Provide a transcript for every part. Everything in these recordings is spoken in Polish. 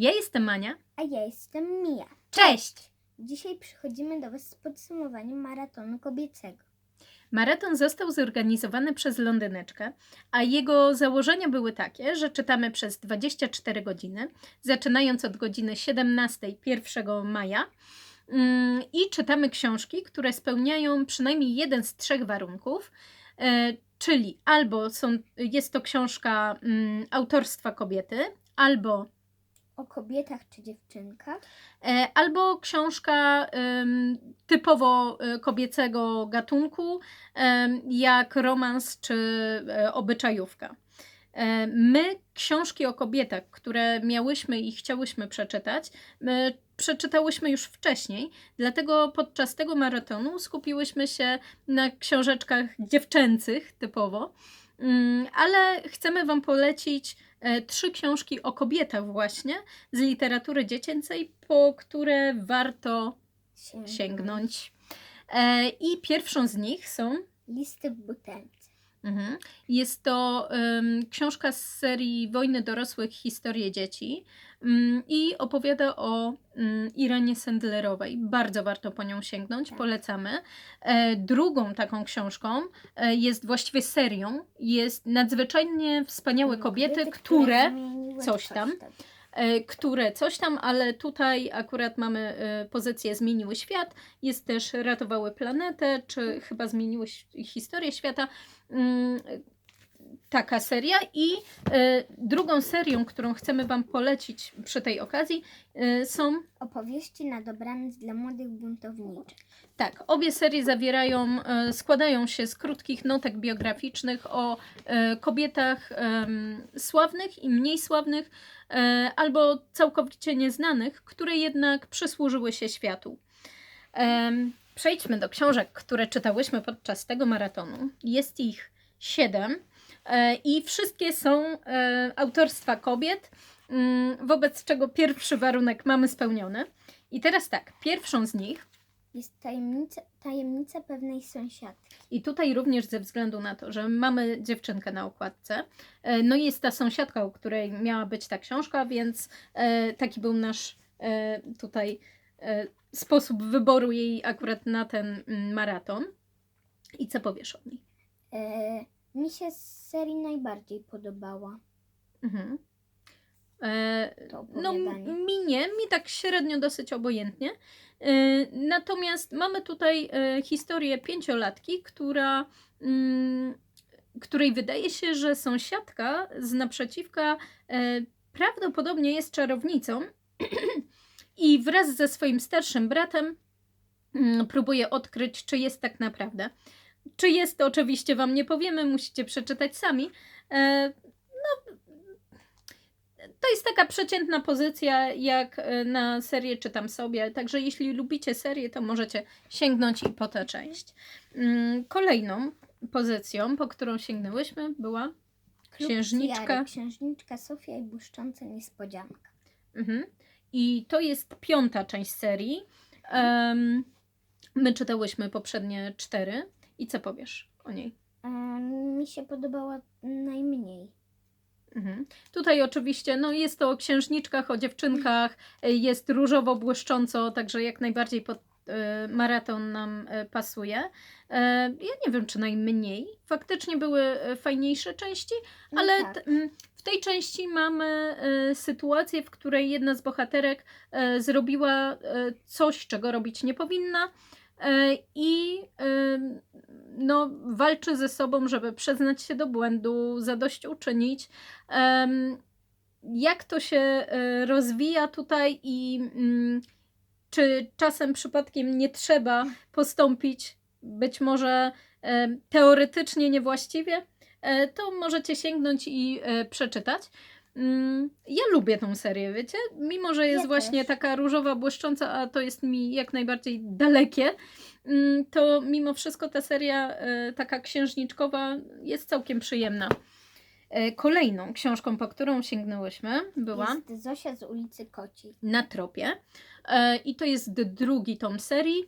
Ja jestem Mania. A ja jestem Mia. Cześć! Dzisiaj przychodzimy do Was z podsumowaniem maratonu kobiecego. Maraton został zorganizowany przez Londyneczkę, a jego założenia były takie, że czytamy przez 24 godziny, zaczynając od godziny 17 1 maja. mm, I czytamy książki, które spełniają przynajmniej jeden z trzech warunków, e, czyli albo są, jest to książka mm, autorstwa kobiety, albo O kobietach czy dziewczynkach. E, Albo książka typowo e, kobiecego gatunku, jak romans czy e, obyczajówka. My książki o kobietach, które miałyśmy i chciałyśmy przeczytać, my przeczytałyśmy już wcześniej, dlatego podczas tego maratonu skupiłyśmy się na książeczkach dziewczęcych typowo, ale chcemy Wam polecić e, trzy książki o kobietach właśnie z literatury dziecięcej, po które warto Sięgnąć. sięgnąć. E, I pierwszą z nich są Listy w butelce. Mhm. Jest to em, książka z serii Wojny dorosłych, historie dzieci mm, i opowiada o mm, Irenie Sendlerowej. Bardzo warto po nią sięgnąć, Tak. polecamy. E, drugą taką książką e, jest właściwie serią, jest nadzwyczajnie wspaniałe kobiety, które coś tam. e, które coś tam, ale tutaj akurat mamy pozycję Zmieniły świat, jest też Ratowały planetę, czy chyba Zmieniły historię świata. Taka seria i e, drugą serią, którą chcemy Wam polecić przy tej okazji e, są Opowieści na dobranoc dla młodych buntowniczych. Tak, obie serie zawierają, e, składają się z krótkich notek biograficznych o e, kobietach sławnych i mniej sławnych, e, albo całkowicie nieznanych, które jednak przysłużyły się światu. Przejdźmy do książek, które czytałyśmy podczas tego maratonu. Jest ich siedem i wszystkie są e, autorstwa kobiet, mm, wobec czego pierwszy warunek mamy spełniony. I teraz tak, pierwszą z nich Jest tajemnica, tajemnica pewnej sąsiadki. I tutaj również ze względu na to, że mamy dziewczynkę na okładce, e, no jest ta sąsiadka, u której miała być ta książka, więc e, taki był nasz e, tutaj e, sposób wyboru jej akurat na ten mm, maraton. I co powiesz o niej? E, mi się z serii najbardziej podobała Mhm. E, to No, m- mi nie, mi tak średnio dosyć obojętnie. E, Natomiast mamy tutaj e, historię pięciolatki, która, mm, której wydaje się, że sąsiadka z naprzeciwka e, prawdopodobnie jest czarownicą i wraz ze swoim starszym bratem mm, próbuje odkryć, czy jest tak naprawdę. Czy jest, to oczywiście Wam nie powiemy, musicie przeczytać sami. E, to jest taka przeciętna pozycja, jak e, na serię czytam sobie. Także jeśli lubicie serię, to możecie sięgnąć i po tę część. Mm, Kolejną pozycją, po którą sięgnęłyśmy, była. Księżniczka. Księżniczka Sofia i błyszcząca niespodzianka. Mhm. I to jest piąta część serii. Em, my czytałyśmy poprzednie cztery. I co powiesz o niej? E, mi się podobała najmniej. Mhm. Tutaj oczywiście no, jest to o księżniczkach, o dziewczynkach, y, jest różowo błyszcząco, także jak najbardziej pod y, maraton nam pasuje. E, Ja nie wiem, czy najmniej. Faktycznie były fajniejsze części, No ale tak. t- mm, w tej części mamy sytuację, w której jedna z bohaterek zrobiła coś, czego robić nie powinna. Y, I no, walczy ze sobą, żeby przyznać się do błędu, zadośćuczynić. Jak to się e, rozwija tutaj i mm, czy czasem przypadkiem nie trzeba postąpić być może e, teoretycznie niewłaściwie, e, to możecie sięgnąć i e, przeczytać. Mm, Ja lubię tą serię, wiecie? Mimo, że jest Ja właśnie też. taka różowa, błyszcząca, a to jest mi jak najbardziej dalekie, mm, to mimo wszystko ta seria e, taka księżniczkowa jest całkiem przyjemna. E, Kolejną książką, po którą sięgnęłyśmy, była Jest Zosia z ulicy Kociej. Na tropie. E, I to jest drugi tom serii.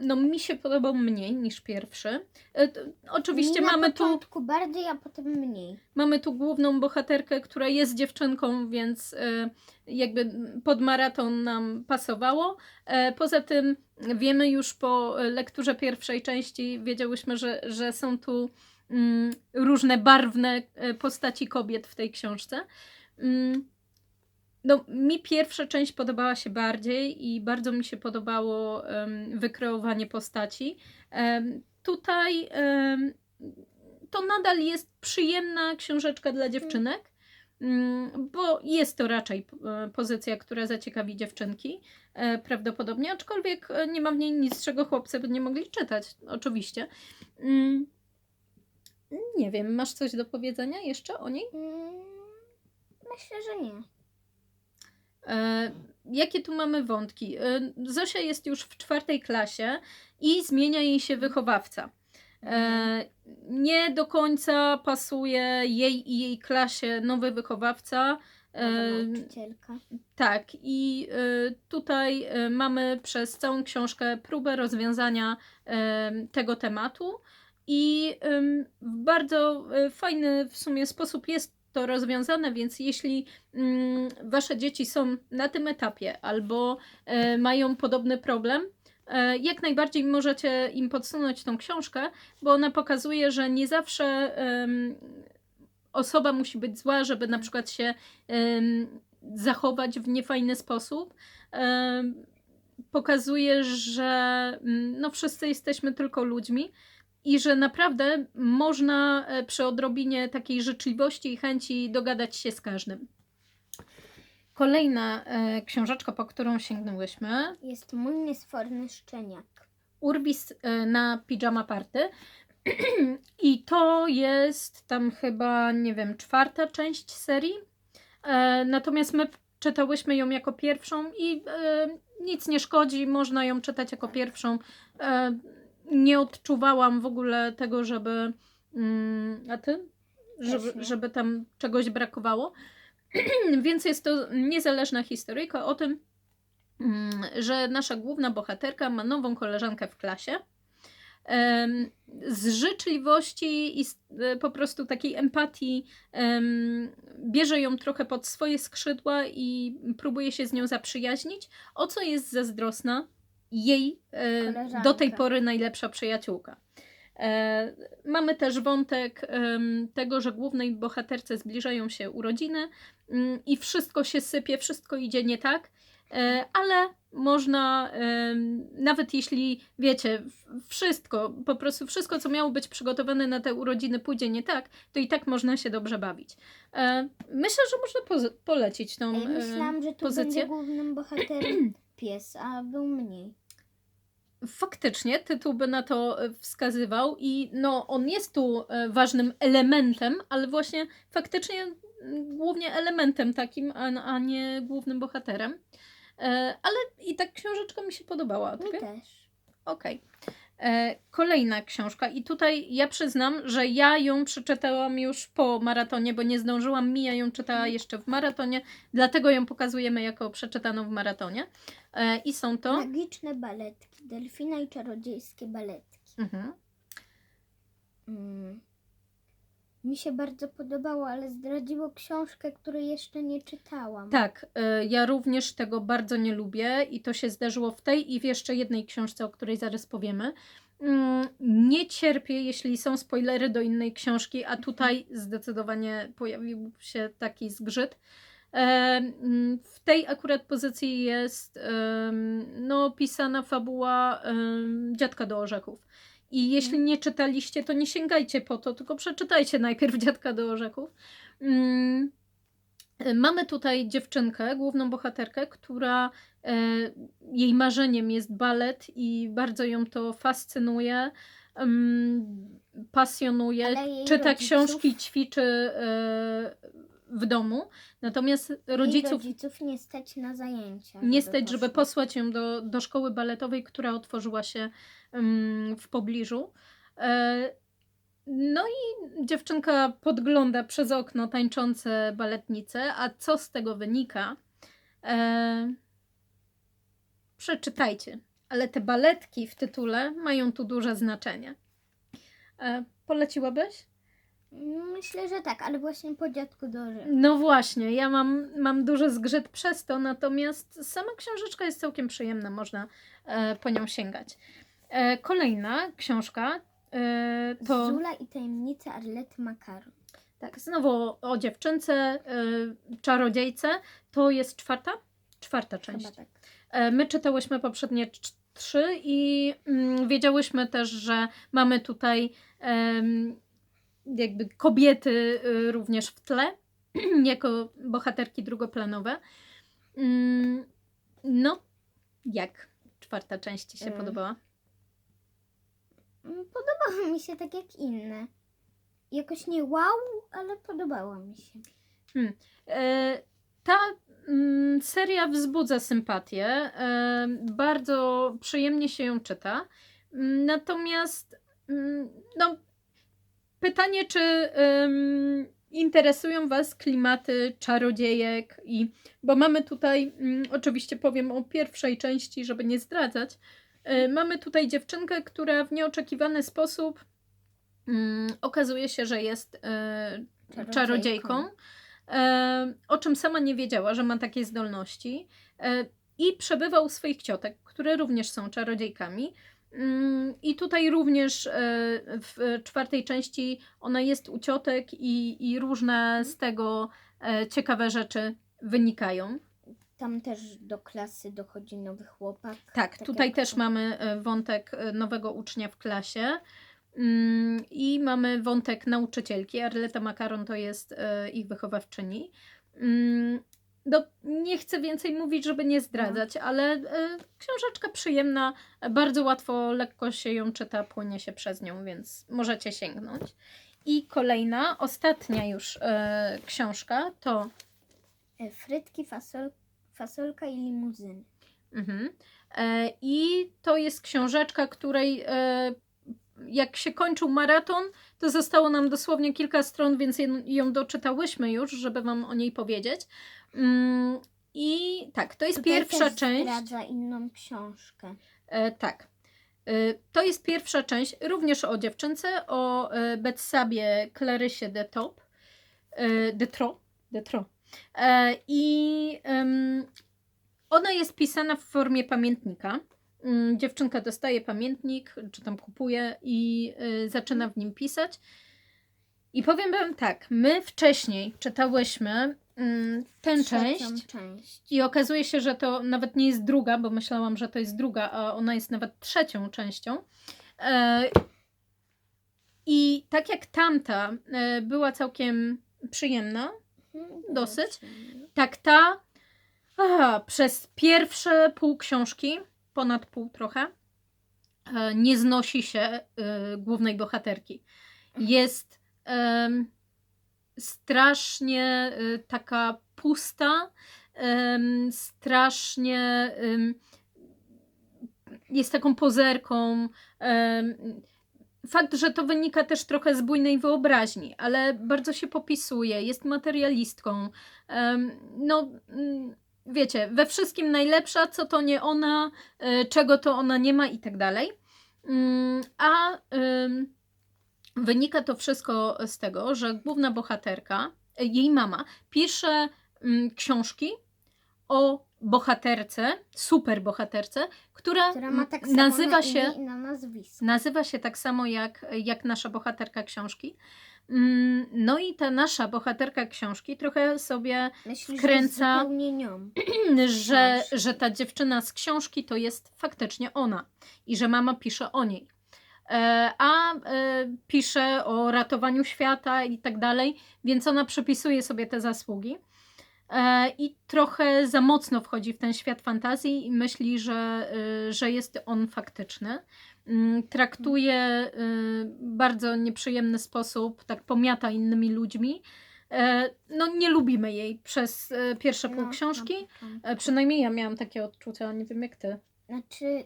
No mi się podobał mniej niż pierwszy. E, Oczywiście na mamy tu, początku bardziej, a potem mniej. mamy tu główną bohaterkę, która jest dziewczynką, więc e, jakby pod maraton nam pasowało. E, Poza tym wiemy już po lekturze pierwszej części, wiedziałyśmy, że, że są tu mm, różne barwne e, postaci kobiet w tej książce. Mm, No, mi pierwsza część podobała się bardziej i bardzo mi się podobało em, wykreowanie postaci. Em, tutaj em, to nadal jest przyjemna książeczka dla dziewczynek, mm, bo jest to raczej e, pozycja, która zaciekawi dziewczynki e, prawdopodobnie, aczkolwiek e, nie ma w niej nic, czego chłopcy by nie mogli czytać, oczywiście. Mm, Nie wiem, masz coś do powiedzenia jeszcze o niej? Mm, myślę, że nie. E, jakie tu mamy wątki? E, Zosia jest już w czwartej klasie i zmienia jej się wychowawca. E, nie do końca pasuje jej i jej klasie nowy wychowawca. Nauczycielka. tak, i tutaj mamy przez całą książkę próbę rozwiązania tego tematu i w bardzo fajny w sumie sposób jest to rozwiązane, więc jeśli mm, wasze dzieci są na tym etapie albo e, mają podobny problem, e, jak najbardziej możecie im podsunąć tą książkę, bo ona pokazuje, że nie zawsze osoba musi być zła, żeby na przykład się zachować w niefajny sposób. Em, Pokazuje, że mm, no, wszyscy jesteśmy tylko ludźmi i że naprawdę można e, przy odrobinie takiej życzliwości i chęci dogadać się z każdym. Kolejna e, książeczka, po którą sięgnęłyśmy, Jest mój niesforny szczeniak. Urbis e, na Pijama Party. I to jest tam chyba, nie wiem, czwarta część serii. E, natomiast my czytałyśmy ją jako pierwszą i e, nic nie szkodzi, można ją czytać jako pierwszą. E, nie odczuwałam w ogóle tego, żeby. Mm, a ty? Żeby, żeby tam czegoś brakowało. Więc jest to niezależna historyjka o tym, mm, że nasza główna bohaterka ma nową koleżankę w klasie. Z życzliwości i e, po prostu takiej empatii em, bierze ją trochę pod swoje skrzydła i próbuje się z nią zaprzyjaźnić, o co jest zazdrosna jej Koleżanka. do tej pory najlepsza przyjaciółka. E, mamy też wątek tego, że głównej bohaterce zbliżają się urodziny mm, i wszystko się sypie, wszystko idzie nie tak, e, ale można, nawet jeśli wiecie, wszystko, po prostu wszystko, co miało być przygotowane na te urodziny, pójdzie nie tak, to i tak można się dobrze bawić. E, myślę, że można polecić tą. Myślałam, że tu pozycję? będzie głównym bohaterem pies, a był mniej. Faktycznie tytuł by na to e, wskazywał i no on jest tu e, ważnym elementem, ale właśnie faktycznie głównie elementem takim, a, a nie głównym bohaterem. E, Ale i tak książeczka mi się podobała. Mi też. Okej. E, Kolejna książka i tutaj ja przyznam, że ja ją przeczytałam już po maratonie, bo nie zdążyłam, Mija ją czytała jeszcze w maratonie, dlatego ją pokazujemy jako przeczytaną w maratonie. E, I są to... Magiczne baletki. Delfina i czarodziejskie baletki. Mhm. Mm. Mi się bardzo podobało, ale zdradziło książkę, której jeszcze nie czytałam. Tak, y, ja również tego bardzo nie lubię i to się zdarzyło w tej i w jeszcze jednej książce, o której zaraz powiemy. Mm, Nie cierpię, jeśli są spoilery do innej książki, a tutaj zdecydowanie pojawił się taki zgrzyt. E, mm, W tej akurat pozycji jest no, pisana fabuła Dziadka do orzechów. I jeśli nie czytaliście, to nie sięgajcie po to, tylko przeczytajcie najpierw Dziadka do orzechów. Mm, Mamy tutaj dziewczynkę, główną bohaterkę, która e, jej marzeniem jest balet i bardzo ją to fascynuje, em, pasjonuje, czyta rodziców- książki, ćwiczy e, w domu. Natomiast rodziców rodziców nie stać na zajęcia. nie stać, żeby posłać ją do, do szkoły baletowej, która otworzyła się mm, w pobliżu. E, No i dziewczynka podgląda przez okno tańczące baletnice, a co z tego wynika? E, przeczytajcie. ale te baletki w tytule mają tu duże znaczenie. E, poleciłabyś? Myślę, że tak, ale właśnie po dziadku Dorze. No właśnie, ja mam, mam duży zgrzyt przez to, natomiast sama książeczka jest całkiem przyjemna, można e, po nią sięgać. E, kolejna książka e, to Zula i tajemnice Arlety Makaron. tak, znowu o, o dziewczynce, e, czarodziejce. To jest czwarta? Czwarta część. Chyba tak. E, My czytałyśmy poprzednie cz- trzy i mm, wiedziałyśmy też, że mamy tutaj em, jakby kobiety y, również w tle, jako bohaterki drugoplanowe. Mm, No, jak czwarta część Ci się podobała? Mm, Podobało mi się tak jak inne. Jakoś nie wow, ale podobało mi się. E, Ta mm, seria wzbudza sympatię. e, Bardzo przyjemnie się ją czyta. Mm, Natomiast mm, no, pytanie, czy em, interesują Was klimaty czarodziejek i bo mamy tutaj, mm, oczywiście powiem o pierwszej części, żeby nie zdradzać. e, Mamy tutaj dziewczynkę, która w nieoczekiwany sposób mm, okazuje się, że jest e, Czarodziejką. e, o czym sama nie wiedziała, że ma takie zdolności. E, I przebywa u swoich ciotek, które również są czarodziejkami. Mm, I tutaj również e, w czwartej części ona jest u ciotek i, i różne z tego e, ciekawe rzeczy wynikają. Tam też do klasy dochodzi nowy chłopak. Tak, tutaj jak też to- mamy e, wątek nowego ucznia w klasie. Mm, I mamy wątek nauczycielki. Arleta Makaron to jest ich wychowawczyni. Mm, No, nie chcę więcej mówić, żeby nie zdradzać, ale e, książeczka przyjemna, bardzo łatwo, lekko się ją czyta, płynie się przez nią, więc możecie sięgnąć. I kolejna, ostatnia już e, książka to E, Frytki, fasol, fasolka i limuzyny. Mhm. E, I to jest książeczka, której e, jak się kończył maraton, to zostało nam dosłownie kilka stron, więc ją doczytałyśmy już, żeby Wam o niej powiedzieć. Mm, I tak, to jest Tutaj pierwsza też część. zdradza inną książkę. E, tak. E, To jest pierwsza część, również o dziewczynce, o e, Betsabie Clarysie de Top. e, De Tro. De Tro. E, I em, ona jest pisana w formie pamiętnika. Mm, Dziewczynka dostaje pamiętnik, czy tam kupuje i y, zaczyna w nim pisać. I powiem Wam tak, my wcześniej czytałyśmy mm, tę część. część. I okazuje się, że to nawet nie jest druga, bo myślałam, że to jest druga, a ona jest nawet trzecią częścią. E, I tak jak tamta e, była całkiem przyjemna, Mhm, Dosyć. tak ta aha, przez pierwsze pół książki, ponad pół trochę, e, nie znosi się e, głównej bohaterki. Jest em, strasznie e, taka pusta, strasznie jest taką pozerką. Fakt, że to wynika też trochę z bujnej wyobraźni, ale bardzo się popisuje, jest materialistką. No, mm, wiecie, we wszystkim najlepsza, co to nie ona, e, czego to ona nie ma i tak dalej. Mm, A wynika to wszystko z tego, że główna bohaterka, jej mama, pisze mm, książki o bohaterce, super bohaterce, która, tak nazywa na się na. Nazywa się tak samo jak, jak nasza bohaterka książki. Mm, No i ta nasza bohaterka książki trochę sobie, wkręca- że że, że ta dziewczyna z książki to jest faktycznie ona i że mama pisze o niej. E, A e, pisze o ratowaniu świata i tak dalej, więc ona przypisuje sobie te zasługi. E, I trochę za mocno wchodzi w ten świat fantazji i myśli, że, y, że jest on faktyczny. Mm, Traktuje y, bardzo nieprzyjemny sposób, tak pomiata innymi ludźmi. No, nie lubimy jej przez pierwsze pół No, książki. na początku. E, Przynajmniej ja miałam takie odczucia, nie wiem jak ty. Znaczy,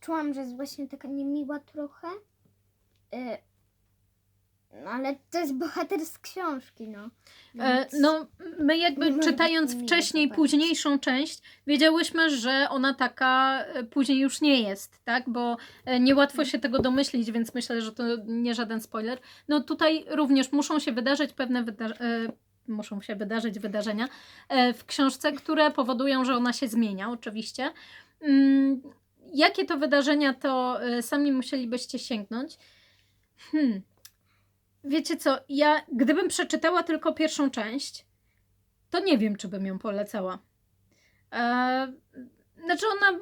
czułam, że jest właśnie taka niemiła trochę. Y, No ale to jest bohater z książki, no. E, No, my jakby Nie czytając wcześniej późniejszą część, wiedziałyśmy, że ona taka e, później już nie jest, tak? Bo e, niełatwo się tego domyślić, więc myślę, że to nie żaden spoiler. No tutaj również muszą się wydarzyć pewne wyda- e, muszą się wydarzyć wydarzenia w książce, które powodują, że ona się zmienia, oczywiście. Jakie to wydarzenia, to e, sami musielibyście sięgnąć. Hmm. Wiecie co, ja gdybym przeczytała tylko pierwszą część, to nie wiem, czy bym ją polecała. E, znaczy ona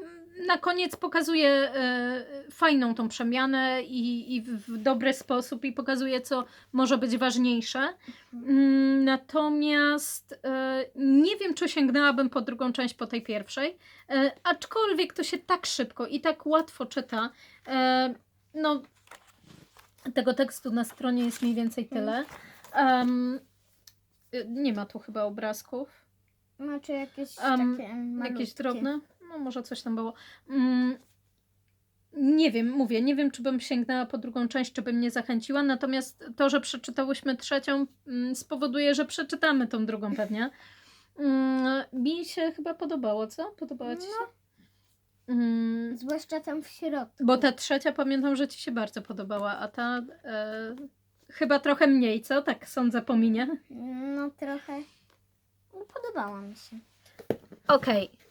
na koniec pokazuje e, fajną tą przemianę i, i w, dobry sposób i pokazuje, co może być ważniejsze. Mm, Natomiast e, nie wiem, czy sięgnęłabym po drugą część po tej pierwszej. E, aczkolwiek to się tak szybko i tak łatwo czyta. No, tego tekstu na stronie jest mniej więcej tyle. Em, y, nie ma tu chyba obrazków. Znaczy jakieś Em, takie malutkie. Jakieś drobne? No może coś tam było. Mm, nie wiem, mówię, nie wiem, czy bym sięgnęła po drugą część, czy bym nie zachęciła, natomiast to, że przeczytałyśmy trzecią, mm, spowoduje, że przeczytamy tą drugą pewnie. Mm, Mi się chyba podobało, co? Podobała ci się? Mm, Zwłaszcza tam w środku. bo ta trzecia pamiętam, że ci się bardzo podobała, a ta e, chyba trochę mniej, co? Tak sądzę po minie. No trochę. No, podobała mi się. Okej, e,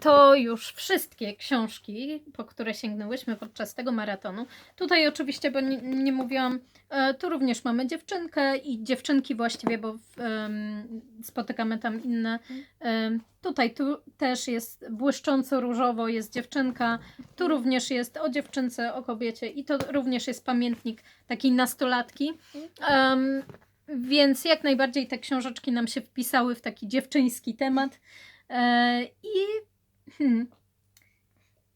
to już wszystkie książki, po które sięgnęłyśmy podczas tego maratonu. Tutaj oczywiście, bo nie, nie mówiłam, e, tu również mamy dziewczynkę i dziewczynki właściwie, bo em, spotykamy tam inne. Em, tutaj tu też jest błyszcząco różowo, jest dziewczynka. Tu również jest o dziewczynce, o kobiecie i to również jest pamiętnik takiej nastolatki. Em, więc jak najbardziej te książeczki nam się wpisały w taki dziewczyński temat. E, I hmm,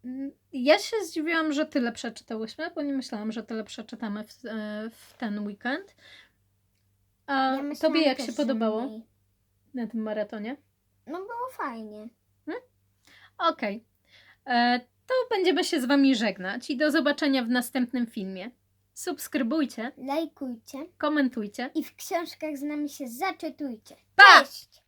Mm, ja się zdziwiłam, że tyle przeczytałyśmy, bo nie myślałam, że tyle przeczytamy w, e, w ten weekend. A Ja tobie jak się podobało mniej. na tym maratonie? No było fajnie. Okej. E, To będziemy się z Wami żegnać i do zobaczenia w następnym filmie. Subskrybujcie, Lajkujcie komentujcie. i w książkach z nami się zaczytujcie. Pa! Cześć!